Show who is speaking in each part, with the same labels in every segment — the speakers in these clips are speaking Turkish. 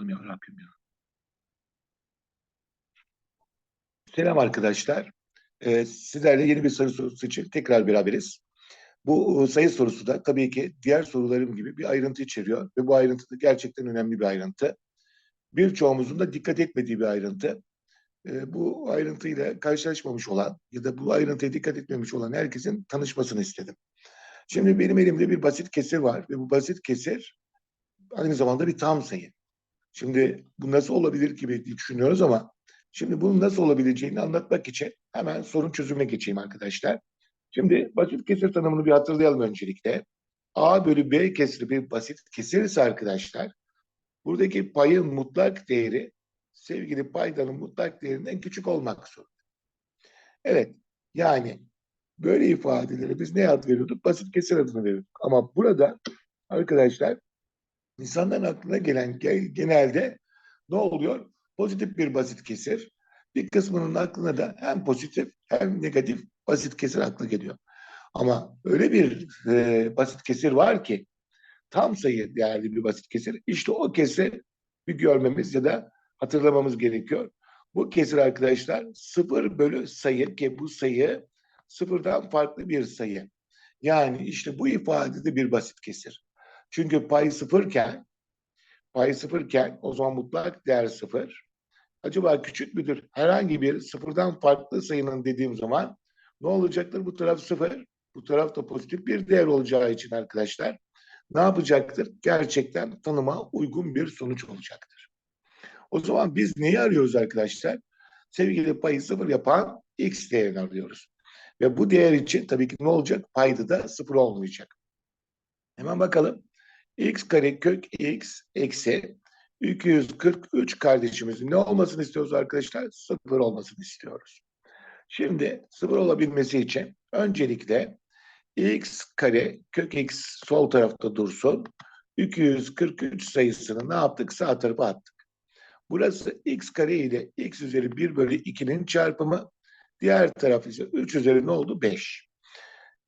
Speaker 1: bakalım ya Rabbim ya. Selam arkadaşlar. Ee, sizlerle yeni bir soru sorusu için tekrar beraberiz. Bu e, sayı sorusu da tabii ki diğer sorularım gibi bir ayrıntı içeriyor ve bu ayrıntı da gerçekten önemli bir ayrıntı. Birçoğumuzun da dikkat etmediği bir ayrıntı. Ee, bu ayrıntıyla karşılaşmamış olan ya da bu ayrıntıya dikkat etmemiş olan herkesin tanışmasını istedim. Şimdi benim elimde bir basit kesir var ve bu basit kesir aynı zamanda bir tam sayı. Şimdi bu nasıl olabilir gibi düşünüyoruz ama şimdi bunun nasıl olabileceğini anlatmak için hemen sorun çözümüne geçeyim arkadaşlar. Şimdi basit kesir tanımını bir hatırlayalım öncelikle. A bölü B kesiri bir basit kesir ise arkadaşlar buradaki payın mutlak değeri sevgili paydanın mutlak değerinden küçük olmak zorunda. Evet yani böyle ifadeleri biz ne ad veriyorduk? Basit kesir adını veriyorduk. Ama burada arkadaşlar insanların aklına gelen genelde ne oluyor? Pozitif bir basit kesir. Bir kısmının aklına da hem pozitif hem negatif basit kesir aklı geliyor. Ama öyle bir e, basit kesir var ki tam sayı değerli bir basit kesir. İşte o kesir bir görmemiz ya da hatırlamamız gerekiyor. Bu kesir arkadaşlar sıfır bölü sayı ki bu sayı sıfırdan farklı bir sayı. Yani işte bu ifadede bir basit kesir. Çünkü pay sıfırken pay sıfırken o zaman mutlak değer sıfır. Acaba küçük müdür? Herhangi bir sıfırdan farklı sayının dediğim zaman ne olacaktır? Bu taraf sıfır. Bu taraf da pozitif bir değer olacağı için arkadaşlar ne yapacaktır? Gerçekten tanıma uygun bir sonuç olacaktır. O zaman biz neyi arıyoruz arkadaşlar? Sevgili payı sıfır yapan x değerini arıyoruz. Ve bu değer için tabii ki ne olacak? Payda da sıfır olmayacak. Hemen bakalım. X kare kök x eksi 243 kardeşimizin ne olmasını istiyoruz arkadaşlar? Sıfır olmasını istiyoruz. Şimdi sıfır olabilmesi için öncelikle x kare kök x sol tarafta dursun. 243 sayısını ne yaptık? Sağ tarafa attık. Burası x kare ile x üzeri 1 bölü 2'nin çarpımı. Diğer taraf ise 3 üzeri ne oldu? 5.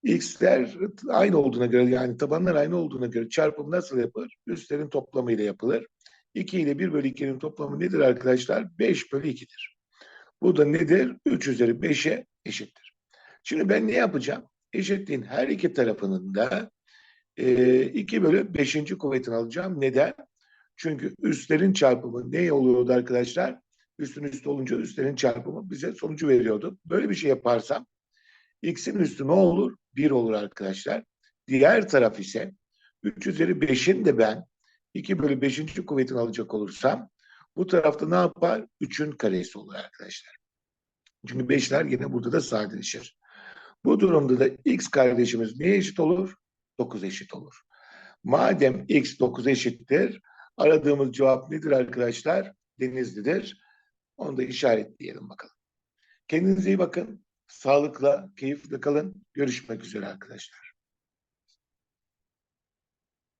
Speaker 1: X'ler aynı olduğuna göre yani tabanlar aynı olduğuna göre çarpım nasıl yapılır? Üstlerin toplamı ile yapılır. 2 ile 1 bölü 2'nin toplamı nedir arkadaşlar? 5 bölü 2'dir. Bu da nedir? 3 üzeri 5'e eşittir. Şimdi ben ne yapacağım? Eşitliğin her iki tarafının da e, 2 bölü 5. kuvvetini alacağım. Neden? Çünkü üstlerin çarpımı ne oluyordu arkadaşlar? Üstün üstü olunca üstlerin çarpımı bize sonucu veriyordu. Böyle bir şey yaparsam x'in üstü ne olur? 1 olur arkadaşlar. Diğer taraf ise 3 üzeri 5'in de ben 2 bölü 5. kuvvetini alacak olursam bu tarafta ne yapar? 3'ün karesi olur arkadaşlar. Çünkü 5'ler yine burada da sadeleşir. Bu durumda da x kardeşimiz neye eşit olur? 9 eşit olur. Madem x 9 eşittir, aradığımız cevap nedir arkadaşlar? Denizli'dir. Onu da işaretleyelim bakalım. Kendinize iyi bakın. Sağlıkla, keyifle kalın. Görüşmek üzere arkadaşlar.